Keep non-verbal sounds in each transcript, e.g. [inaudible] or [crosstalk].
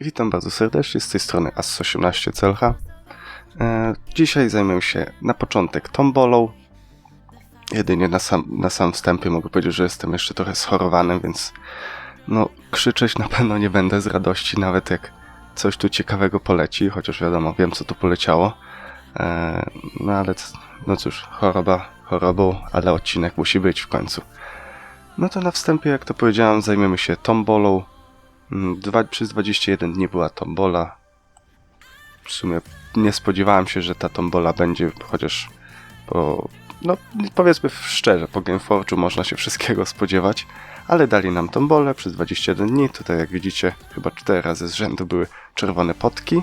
Witam bardzo serdecznie, z tej strony AS18CLH. E, dzisiaj zajmę się na początek tombolą. Jedynie na sam, na sam wstępie mogę powiedzieć, że jestem jeszcze trochę schorowany, więc no krzyczeć na pewno nie będę z radości, nawet jak coś tu ciekawego poleci, chociaż wiadomo, wiem co tu poleciało. E, no ale no cóż, choroba chorobą, ale odcinek musi być w końcu. No to na wstępie, jak to powiedziałem, zajmiemy się tombolą. Mm, Dwa, przez 21 dni była tombola. W sumie nie spodziewałem się, że ta tombola będzie, chociaż po, no powiedzmy szczerze, po Gameforge'u można się wszystkiego spodziewać, ale dali nam tombolę przez 21 dni. Tutaj jak widzicie, chyba 4 razy z rzędu były czerwone potki.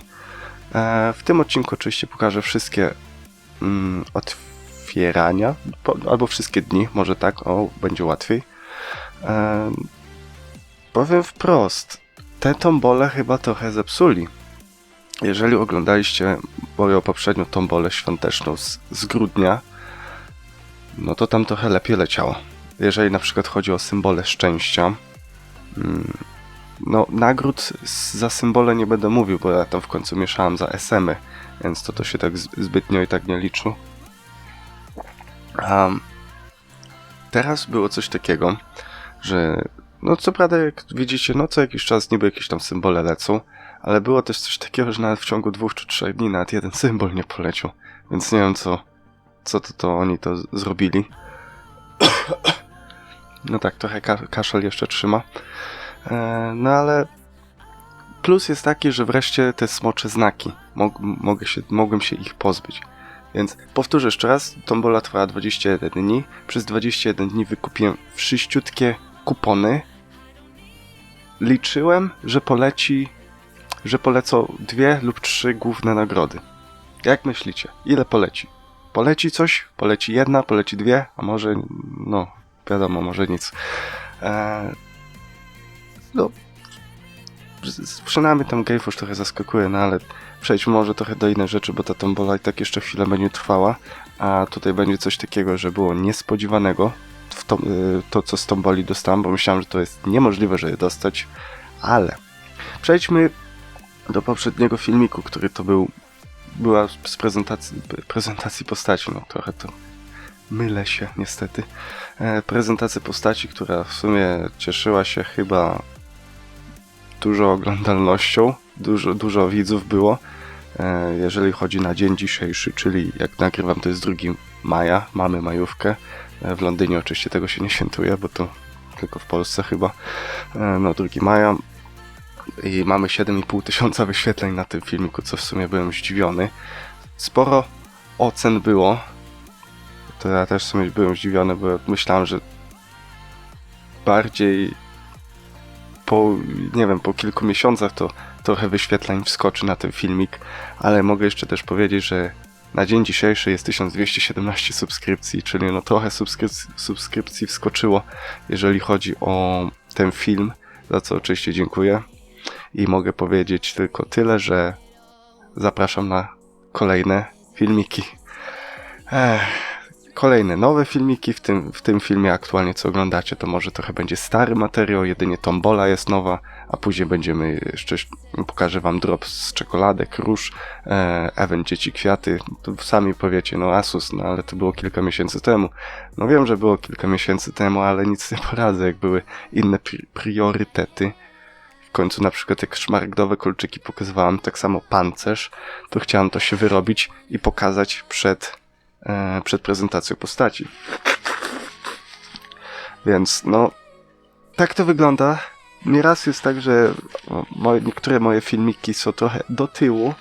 E, w tym odcinku oczywiście pokażę wszystkie mm, otwierania, po, albo wszystkie dni, może tak, o, będzie łatwiej. E, powiem wprost, te tombole chyba trochę zepsuli. Jeżeli oglądaliście moją poprzednią tombolę świąteczną z, z grudnia, no to tam trochę lepiej leciało. Jeżeli na przykład chodzi o symbole szczęścia, mm, no nagród za symbole nie będę mówił, bo ja tam w końcu mieszałem za SM-y, więc to to się tak zbytnio i tak nie liczy. Um, teraz było coś takiego, że no co prawda jak widzicie, no co jakiś czas niby jakieś tam symbole lecą, ale było też coś takiego, że nawet w ciągu dwóch czy trzech dni nawet jeden [laughs] symbol nie poleciał, więc nie wiem co, co to, to oni to zrobili. [coughs] No tak, trochę ka- kaszel jeszcze trzyma. E, no ale plus jest taki, że wreszcie te smocze znaki, mog- mogę się, mogłem się ich pozbyć. Więc powtórzę jeszcze raz, tombola trwała 21 dni. Przez 21 dni wykupiłem wszyściutkie kupony. Liczyłem, że poleci, że polecą dwie lub trzy główne nagrody. Jak myślicie? Ile poleci? Poleci coś? Poleci jedna, poleci dwie, a może, no, wiadomo, może nic. Eee, no, przynajmniej tam Gameforge trochę zaskakuje, no ale przejdźmy może trochę do innych rzeczy, bo ta tombola i tak jeszcze chwilę będzie trwała, a tutaj będzie coś takiego, że było niespodziewanego to, y, to co z tomboli dostałem, bo myślałem, że to jest niemożliwe, że je dostać, ale przejdźmy do poprzedniego filmiku, który to był była z prezentacji, prezentacji postaci, no trochę to mylę się niestety. E, prezentacja postaci, która w sumie cieszyła się chyba dużo oglądalnością, dużo, dużo widzów było. E, jeżeli chodzi na dzień dzisiejszy, czyli jak nagrywam to jest 2 maja, mamy majówkę. E, w Londynie oczywiście tego się nie świętuje, bo to tylko w Polsce chyba. E, no 2 maja i mamy 7,5 tysiąca wyświetleń na tym filmiku, co w sumie byłem zdziwiony. Sporo ocen było. To ja też w sumie byłem zdziwiony, bo myślałem, że bardziej po, nie wiem, po kilku miesiącach to trochę wyświetleń wskoczy na ten filmik, ale mogę jeszcze też powiedzieć, że na dzień dzisiejszy jest 1217 subskrypcji, czyli no trochę subskrypcji, subskrypcji wskoczyło, jeżeli chodzi o ten film, za co oczywiście dziękuję. I mogę powiedzieć tylko tyle, że zapraszam na kolejne filmiki. Ech, kolejne nowe filmiki. W tym, w tym filmie aktualnie co oglądacie, to może trochę będzie stary materiał, jedynie tombola jest nowa, a później będziemy jeszcze pokażę wam drop z czekoladek, róż, e, event dzieci kwiaty. To sami powiecie, no Asus, no ale to było kilka miesięcy temu. No wiem, że było kilka miesięcy temu, ale nic nie poradzę, jak były inne pri- priorytety. W końcu na przykład jak szmaragdowe kolczyki pokazywałem, tak samo pancerz, to chciałem to się wyrobić i pokazać przed, przed prezentacją postaci. Więc no, tak to wygląda. Nieraz jest tak, że moje, niektóre moje filmiki są trochę do tyłu,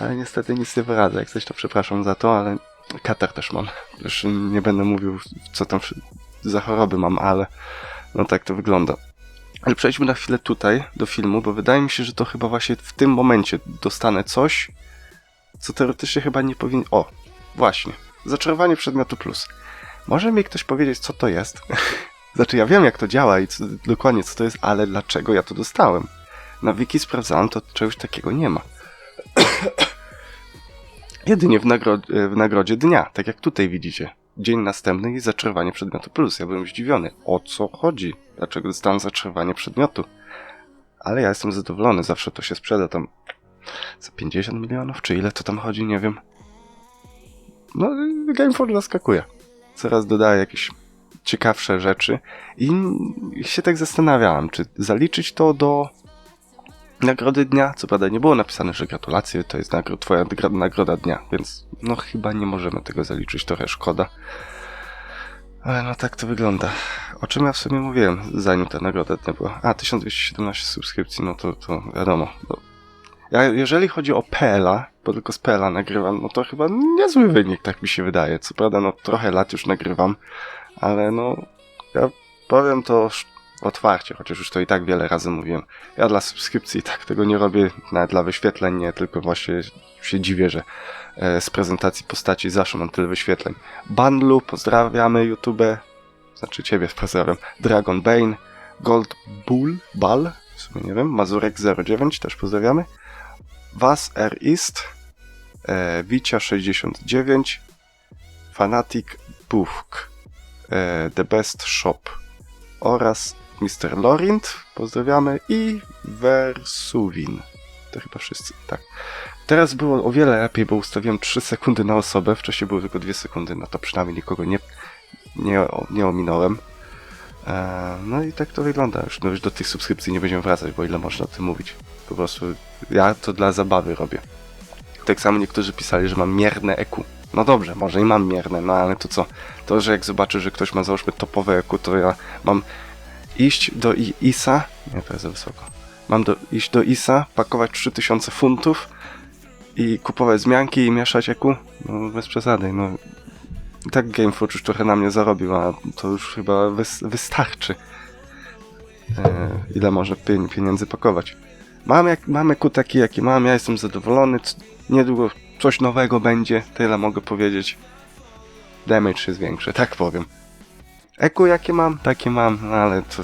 ale niestety nic nie wyradzę. Jak coś to przepraszam za to, ale katar też mam. Już nie będę mówił, co tam za choroby mam, ale no tak to wygląda. Ale przejdźmy na chwilę tutaj do filmu, bo wydaje mi się, że to chyba właśnie w tym momencie dostanę coś, co teoretycznie chyba nie powinien. O, właśnie. Zaczarowanie przedmiotu plus. Może mi ktoś powiedzieć, co to jest? [laughs] znaczy, ja wiem, jak to działa i co, dokładnie co to jest, ale dlaczego ja to dostałem? Na wiki sprawdzałem, to czegoś takiego nie ma. [coughs] Jedynie w, nagro- w nagrodzie dnia, tak jak tutaj widzicie. Dzień następny i zaczarowanie przedmiotu plus. Ja byłem zdziwiony. O co chodzi? Dlaczego dostałem zaczarowanie przedmiotu? ale ja jestem zadowolony, zawsze to się sprzeda tam za 50 milionów, czy ile to tam chodzi, nie wiem. No, GameFound zaskakuje. Coraz dodaje jakieś ciekawsze rzeczy i się tak zastanawiałem, czy zaliczyć to do nagrody dnia. Co prawda nie było napisane, że gratulacje to jest nagro- twoja nagroda dnia, więc no chyba nie możemy tego zaliczyć, trochę szkoda. Ale no tak to wygląda. O czym ja w sumie mówiłem, zanim ta nagroda dnia była? A, 1217 subskrypcji, no to, to wiadomo. No. Ja, jeżeli chodzi o PLA, bo tylko z PLA nagrywam, no to chyba niezły wynik, tak mi się wydaje. Co prawda, no trochę lat już nagrywam, ale no, ja powiem to otwarcie, chociaż już to i tak wiele razy mówiłem. Ja dla subskrypcji tak tego nie robię, nawet dla wyświetleń nie, tylko właśnie się dziwię, że e, z prezentacji postaci zawsze mam tyle wyświetleń. Bandlu, pozdrawiamy YouTube, znaczy ciebie pozdrawiam, Dragon Bane, Gold Bull, Ball, w sumie nie wiem, Mazurek09 też pozdrawiamy, Was R East, e, Wicia69, Fanatic Bufk, e, The Best Shop oraz Mr. Lorint, pozdrawiamy, i Versuwin. To chyba wszyscy, tak. Teraz było o wiele lepiej, bo ustawiłem 3 sekundy na osobę, wcześniej były tylko 2 sekundy, no to przynajmniej nikogo nie, nie, nie ominąłem. E, no i tak to wygląda. No już do tych subskrypcji nie będziemy wracać, bo ile można o tym mówić. Po prostu ja to dla zabawy robię. Tak samo niektórzy pisali, że mam mierne EQ. No dobrze, może i mam mierne, no ale to co? To, że jak zobaczę, że ktoś ma załóżmy topowe EQ, to ja mam iść do I- ISA, nie, to jest za wysoko. Mam do, iść do ISA, pakować 3000 funtów i kupować zmianki i mieszać EQ? No bez przesady, no. I tak GameForge już trochę na mnie zarobił, a to już chyba wys wystarczy. E, ile pien- pieniędzy pakować. Mam, jak, mam EQ taki, jaki mam, ja jestem zadowolony. Niedługo coś nowego będzie, tyle mogę powiedzieć. Damage jest większy, tak powiem. EQ jakie mam, takie mam, no ale to...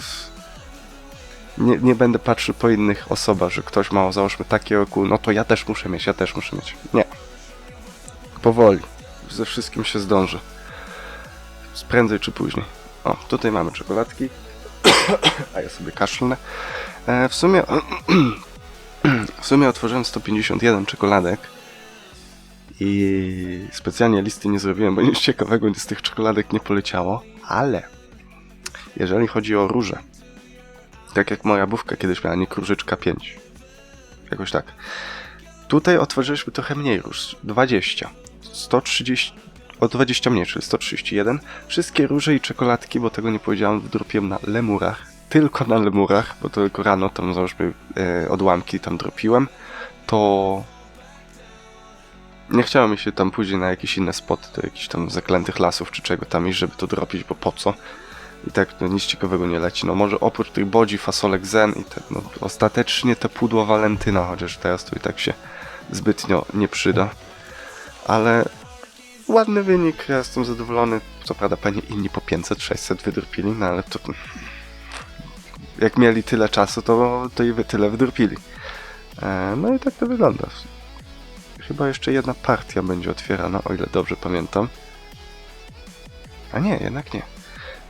Nie, nie będę patrzył po innych osobach, że ktoś ma, załóżmy, takie EQ, no to ja też muszę mieć, ja też muszę mieć. Nie. Powoli. Ze wszystkim się zdąży. Prędzej czy później. O, tutaj mamy czekoladki. [coughs] A ja sobie kaszlnę. E, w sumie... [clears throat] w sumie otworzyłem 151 czekoladek. I specjalnie listy nie zrobiłem, bo nic ciekawego z tych czekoladek nie poleciało. Ale jeżeli chodzi o róże, tak jak moja bówka kiedyś miała, nie króżyczka 5. Jakoś tak. Tutaj otworzyliśmy trochę mniej róż. 20. 130. O 20 mniej, czyli 131. Wszystkie róże i czekoladki, bo tego nie powiedziałem, wdropiłem na lemurach. Tylko na lemurach, bo tylko rano tam załóżmy e, odłamki tam dropiłem. To nie chciało mi się tam później na jakieś inne spoty, do jakichś tam zaklętych lasów czy czego tam iść, żeby to dropić, bo po co? I tak no, nic ciekawego nie leci. No może oprócz tych bodzi, fasolek zen i te, no, ostatecznie te pudło Walentyna, chociaż teraz to i tak się zbytnio nie przyda. Ale ładny wynik, ja jestem zadowolony. Co prawda pewnie inni po 500-600 wydrupili, no ale to... Jak mieli tyle czasu, to, to i wy tyle wydrupili. E, no i tak to wygląda. Chyba jeszcze jedna partia będzie otwierana, o ile dobrze pamiętam. A nie, jednak nie.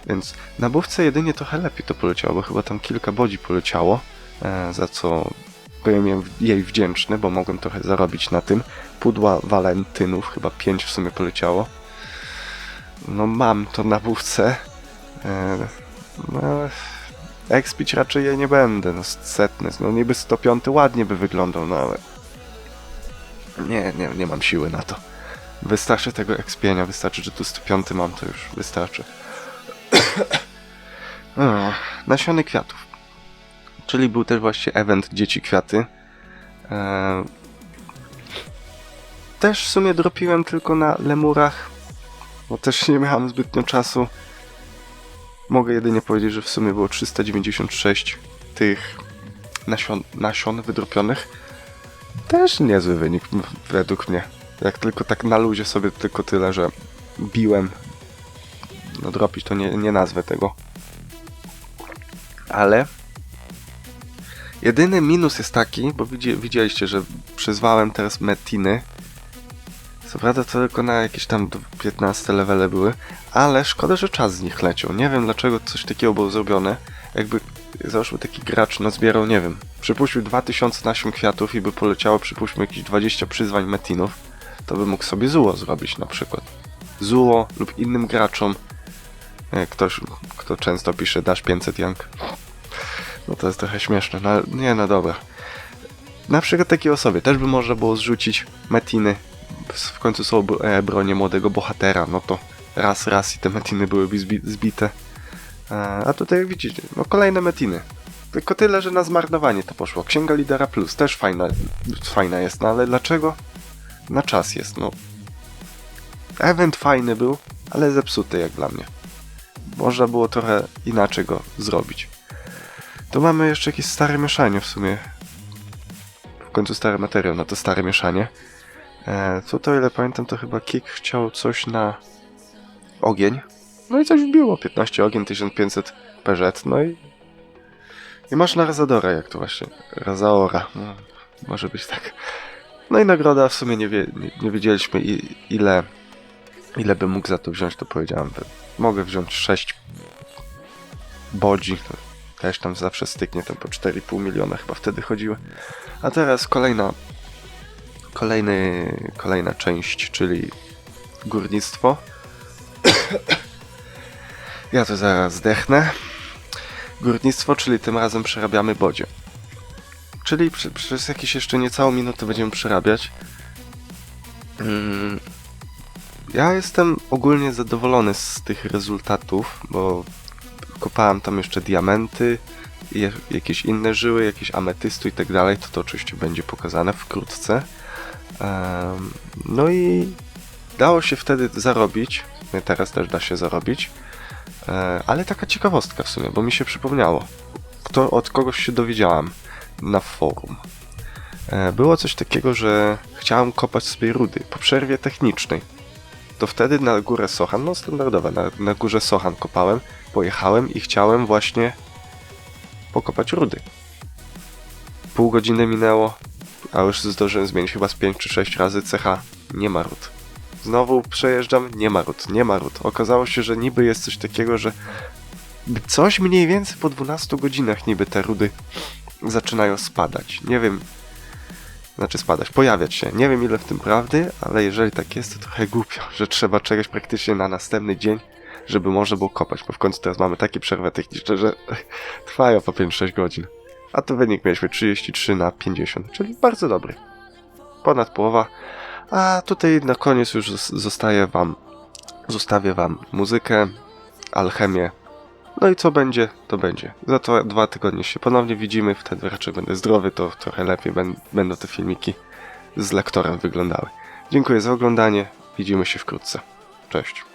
Więc na bówce jedynie trochę lepiej to poleciało, bo chyba tam kilka bodzi poleciało, e, za co byłem jej- wdzięczny, bo mogłem trochę zarobić na tym. Pudła walentynów, chyba pięć w sumie poleciało. No mam to na bówce. E, no, expić raczej jej nie będę, no setny. No niby 105 ładnie by wyglądał, no ale nie, nie, nie mam siły na to. Wystarczy tego expienia, wystarczy, że tu 105 mam, to już wystarczy. [coughs] No, nasiony kwiatów. Czyli był też właśnie event Dzieci Kwiaty. Eee, też w sumie dropiłem tylko na lemurach, bo też nie miałem zbytnio czasu. Mogę jedynie powiedzieć, że w sumie było 396 tych nasion, nasion wydropionych. Też niezły wynik według mnie. Jak tylko tak na luzie sobie tylko tyle, że biłem. No dropić to nie, nie nazwę tego. Ale jedyny minus jest taki, bo widzi, widzieliście, że przyzwałem teraz metiny. Co prawda to tylko na jakieś tam 15 levele były, ale szkoda, że czas z nich leciał. Nie wiem dlaczego coś takiego było zrobione. Jakby załóżmy taki gracz nazbierał, nie wiem, przypuścił 2000 nasion kwiatów i by poleciało, przypuśćmy, jakieś 20 przyzwań metinów, to by mógł sobie zuło zrobić na przykład. Zuło lub innym graczom. Jak ktoś, kto często pisze dasz 500 Jank. No to jest trochę śmieszne, no nie, no dobra. Na przykład takiej osobie też by można było zrzucić metiny. W końcu są e, bronie młodego bohatera, no to raz, raz i te metiny byłyby zbi- zbite. E, A tutaj jak widzicie, no kolejne metiny. Tylko tyle, że na zmarnowanie to poszło. Księga Lidera Plus też fajna, fajna jest, no ale dlaczego? Na czas jest, no. Event fajny był, ale zepsuty jak dla mnie. Można było trochę inaczej go zrobić. To mamy jeszcze jakieś stare mieszanie w sumie. W końcu stary materiał na to stare mieszanie. E, co to ile pamiętam, to chyba Kik chciał coś na ogień. No i coś wbiło. 15 ogień, 1500 PZ, no i... I masz na Razadora, jak to właśnie. Razaora. No, może być tak. No i nagroda w sumie nie, wie, nie, nie wiedzieliśmy i, ile, ile bym mógł za to wziąć, to powiedziałem. Mogę wziąć 6 bodzi. Też tam zawsze styknie, tam po 4,5 miliona chyba wtedy chodziły. A teraz kolejna kolejny, kolejna część, czyli górnictwo. ja to zaraz zdechnę. Górnictwo, czyli tym razem przerabiamy bodzie. Czyli przy, przez jakieś jeszcze niecałą minutę będziemy przerabiać. Mm, Ja jestem ogólnie zadowolony z tych rezultatów, bo kopałem tam jeszcze diamenty, jakieś inne żyły, jakieś ametystu i tak dalej, to to oczywiście będzie pokazane wkrótce. No i dało się wtedy zarobić, teraz też da się zarobić, E, ale taka ciekawostka w sumie, bo mi się przypomniało. Kto, od kogoś się dowiedziałem na forum. E, Było coś takiego, że chciałem kopać sobie rudy po przerwie technicznej. To wtedy na górę Sochan, no standardowe, na, na górze Sochan kopałem, pojechałem i chciałem właśnie pokopać rudy. Pół godziny minęło, a już zdążyłem zmienić chyba z 5 czy 6 razy CH. Nie ma ród. Znowu przejeżdżam, nie ma ród, nie ma ród. Okazało się, że niby jest coś takiego, że coś mniej więcej po 12 godzinach niby te rudy zaczynają spadać. Nie wiem, znaczy spadać, pojawiać się. Nie wiem ile w tym prawdy, ale jeżeli tak jest, to trochę głupio, [laughs] że trzeba czekać praktycznie na następny dzień, żeby można było kopać, bo w końcu teraz mamy takie przerwy techniczne, że [laughs] trwają po 5-6 godzin. A tu wynik mieliśmy 33 na 50, czyli bardzo dobry. Ponad połowa. A tutaj na koniec już zos- zostaje wam, zostawię wam muzykę, alchemię. No i co będzie, to będzie. Za to dwa tygodnie się ponownie widzimy, wtedy raczej będę zdrowy, to trochę lepiej będą te filmiki z lektorem wyglądały. Dziękuję za oglądanie, widzimy się wkrótce. Cześć.